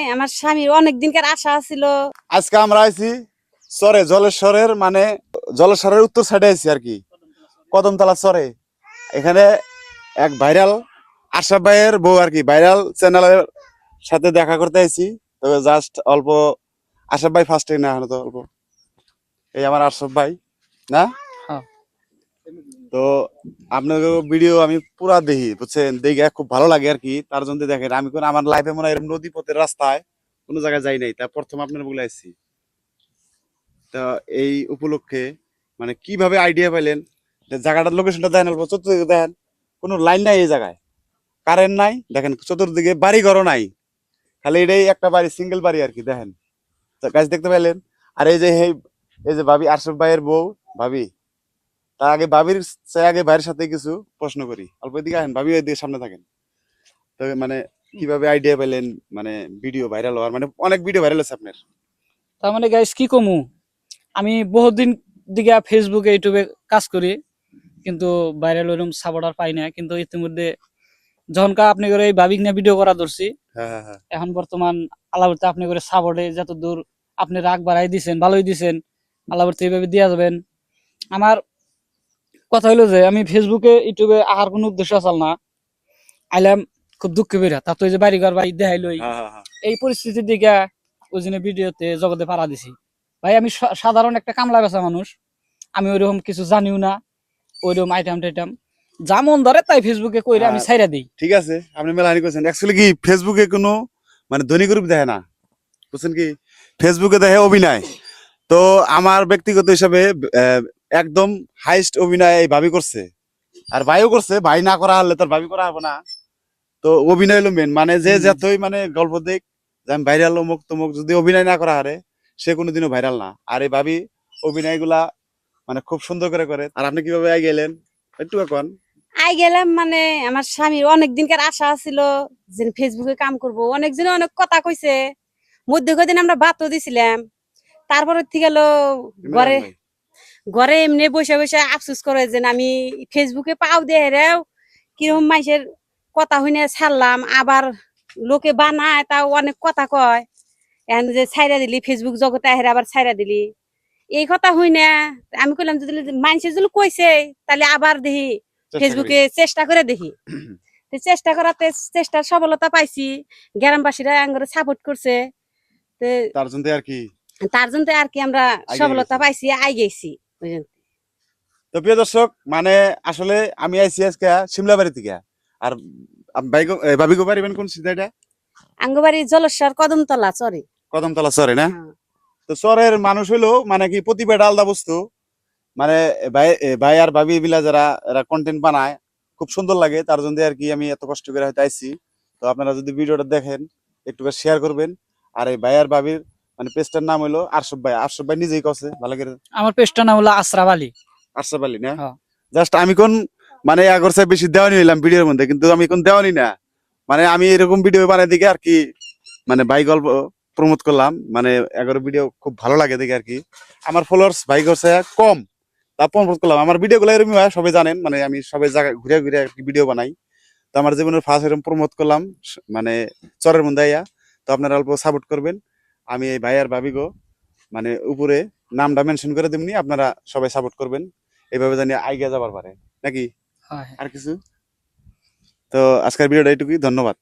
আমার স্বামীর অনেক দিনকার আশা ছিল আজকে আমরা আইছি, চরে, জলেশ্বরের মানে জলেশ্বরের উত্তর সাইডে আইছি আর কি। কদমতলা চরে। এখানে এক ভাইরাল আশরাফ ভাইয়ের বউ আর কি, ভাইরাল চ্যানেলের সাথে দেখা করতে আইছি। তবে জাস্ট অল্প, আশরাফ ভাই ফার্স্টে না হলো তো অল্প। এই আমার আশরাফ ভাই, না? হ্যাঁ। তো আপনাদের ভিডিও আমি পুরা দেখি, বুঝছেন? দেখে খুব ভালো লাগে আর কি। তার জন্য দেখেন, আমি কোন আমার লাইফে মনে হয় নদী পথের রাস্তায় কোনো জায়গায় যাই নাই। তা প্রথম আপনার বলে আসছি। তা এই উপলক্ষে মানে কীভাবে আইডিয়া পাইলেন? জায়গাটার লোকেশনটা দেখেন অল্প, চতুর্দিকে দেখেন কোনো লাইন নাই এই জায়গায়। কারেন্ট নাই, দেখেন চতুর্দিকে বাড়ি ঘরও নাই। খালি এটাই একটা বাড়ি সিঙ্গেল বাড়ি আর কি, দেখেন। গাছ দেখতে পাইলেন? আর এই যে এই যে ভাবি আশরফ ভাইয়ের বউ, ভাবি। তার আগে ভাবির চেয়ে আগে ভাইয়ের সাথে কিছু প্রশ্ন করি। অল্প এদিকে আসেন ভাবি সামনে থাকেন। মানে কীভাবে আইডিয়া পেলেন? মানে ভিডিও ভাইরাল হওয়ার মানে অনেক ভিডিও ভাইরাল আছে আপনার। তার মানে গাইস কি কমু? আমি বহুদিন দিকে ফেসবুকে ইউটিউবে কাজ করি কিন্তু ভাইরাল ওরকম সাপোর্ট আর পাই না। কিন্তু ইতিমধ্যে যখন কা আপনি করে এই ভাবিক নিয়ে ভিডিও করা ধরছি হ্যাঁ হ্যাঁ হ্যাঁ। এখন বর্তমান আল্লাহতে আপনি করে সাপোর্টে যত দূর আপনি রাগ বাড়াই দিছেন ভালোই দিছেন আল্লাহতে এইভাবে দিয়া যাবেন। আমার কথা হলো যে আমি ফেসবুকে ইউটিউবে আহার কোনো উদ্দেশ্য আসাল না। আইলাম খুব দুঃখ বেরা তো ওই যে বাড়ি ঘর বাড়ি দেখাইলই হ্যাঁ হ্যাঁ হ্যাঁ। এই পরিস্থিতির দিকে ওই জন্য ভিডিওতে জগতে পাড়া দিছি। ভাই আমি সাধারণ একটা কামলা বেচা মানুষ। আমি ওইরকম কিছু জানিও না ওইরকম আইটেম টাইটাম যা মন ধরে তাই ফেসবুকে কইরে আমি ছাইরা দিই। ঠিক আছে আপনি মেলাহানি করছেন। অ্যাকচুয়ালি কি ফেসবুকে কোনো মানে ধনী গ্রুপ দেখে না? বুঝছেন কি? ফেসবুকে দেখে অভিনয়। তো আমার ব্যক্তিগত হিসাবে একদম হাইস্ট অভিনয় এই ভাবি করছে। আর ভাইও করছে ভাই না করা হলে তার ভাবি করা হবে না। তো অভিনয় হলো মেন মানে যে। যতই মানে গল্প দেখ যে আমি ভাইরাল অমুক তমুক যদি অভিনয় না করা হারে সে কোনোদিনও ভাইরাল না। আর এই ভাবি অভিনয়গুলা মানে খুব সুন্দর করে করে। আর আপনি কীভাবে আগে গেলেন একটু এখন আই গেলাম মানে আমার স্বামীর অনেক দিনকার আশা ছিল যে ফেসবুকে কাম করব। অনেকজন অনেক কথা কইছে। মধ্যে কদিন আমরা বাতও দিছিলাম। তারপরে থেকে গেল ঘরে ঘরে এমনি বসে বসে আফসোস করে যে আমি ফেসবুকে পাও দিয়ে রেও কীরকম মাইসের কথা হইনে ছাড়লাম আবার লোকে বানায় তাও অনেক কথা কয়। এখন যে ছাইরা দিলি ফেসবুক জগতে আহের আবার ছাইরা দিলি। এই কথা হই না আমি কইলাম যদি মানুষের যদি কইছে তাহলে আবার দেখি ফেসবুকে চেষ্টা করে দেখি। চেষ্টা করাতে চেষ্টার সফলতা পাইছি। গ্রামবাসীরা আঙ্গরে সাপোর্ট করছে। তো তার জন্য আর কি? তার জন্য আর কি আমরা সফলতা পাইছি আই গেছি। তো প্রিয় দর্শক মানে আসলে আমি আইসি আজকে সিমলা বাড়ি থেকে। আর পারিবেন কোন আঙ্গবাড়ি জলস্বর কদমতলা চরে কদমতলা চরে না? হ্যাঁ। তো চরের মানুষ হইল মানে কি প্রতিভা আলাদা বস্তু। মানে ভাই আর ভাবি যারা এরা কন্টেন্ট বানায় খুব সুন্দর লাগে। তার জন্য আর কি আমি এত কষ্ট করে হয়তো আইছি। তো আপনারা যদি ভিডিওটা দেখেন একটু শেয়ার করবেন। আর এই ভাই আর ভাবির মানে পেজটার নাম হইল আরশব ভাই। আরশব ভাই নিজেই কছে ভালো করে। আমার পেজটা নাম হলো আশরাফ আলী। আরশব আলী না? হ্যাঁ। জাস্ট আমি কোন মানে আগর চেয়ে বেশি দেওয়ানি হইলাম ভিডিওর মধ্যে কিন্তু আমি কোন দেওয়ানি না। মানে আমি এরকম ভিডিও বানাই দিকে আর কি মানে ভাই গল্প প্রমোট করলাম। মানে এগারো ভিডিও খুব ভালো লাগে দেখে আর কি। আমার ফলোয়ার্স ভাই করছে কম তা প্রমোট করলাম। আমার ভিডিও গুলো এরকম হয় সবাই জানেন। মানে আমি সবাই জায়গায় ঘুরে ঘুরে আর কি ভিডিও বানাই। তো আমার জীবনের ফার্স্ট এরকম প্রমোট করলাম মানে চরের মধ্যে আইয়া। তো আপনারা অল্প সাপোর্ট করবেন। আমি এই ভাইয়ার ভাবিগো মানে উপরে নামটা মেনশন করে দিমনি আপনারা সবাই সাপোর্ট করবেন। এইভাবে জানি আইগা যাবার পারে। নাকি? হ্যাঁ আর কিছু? তো আজকের ভিডিওটা এটুকুই ধন্যবাদ।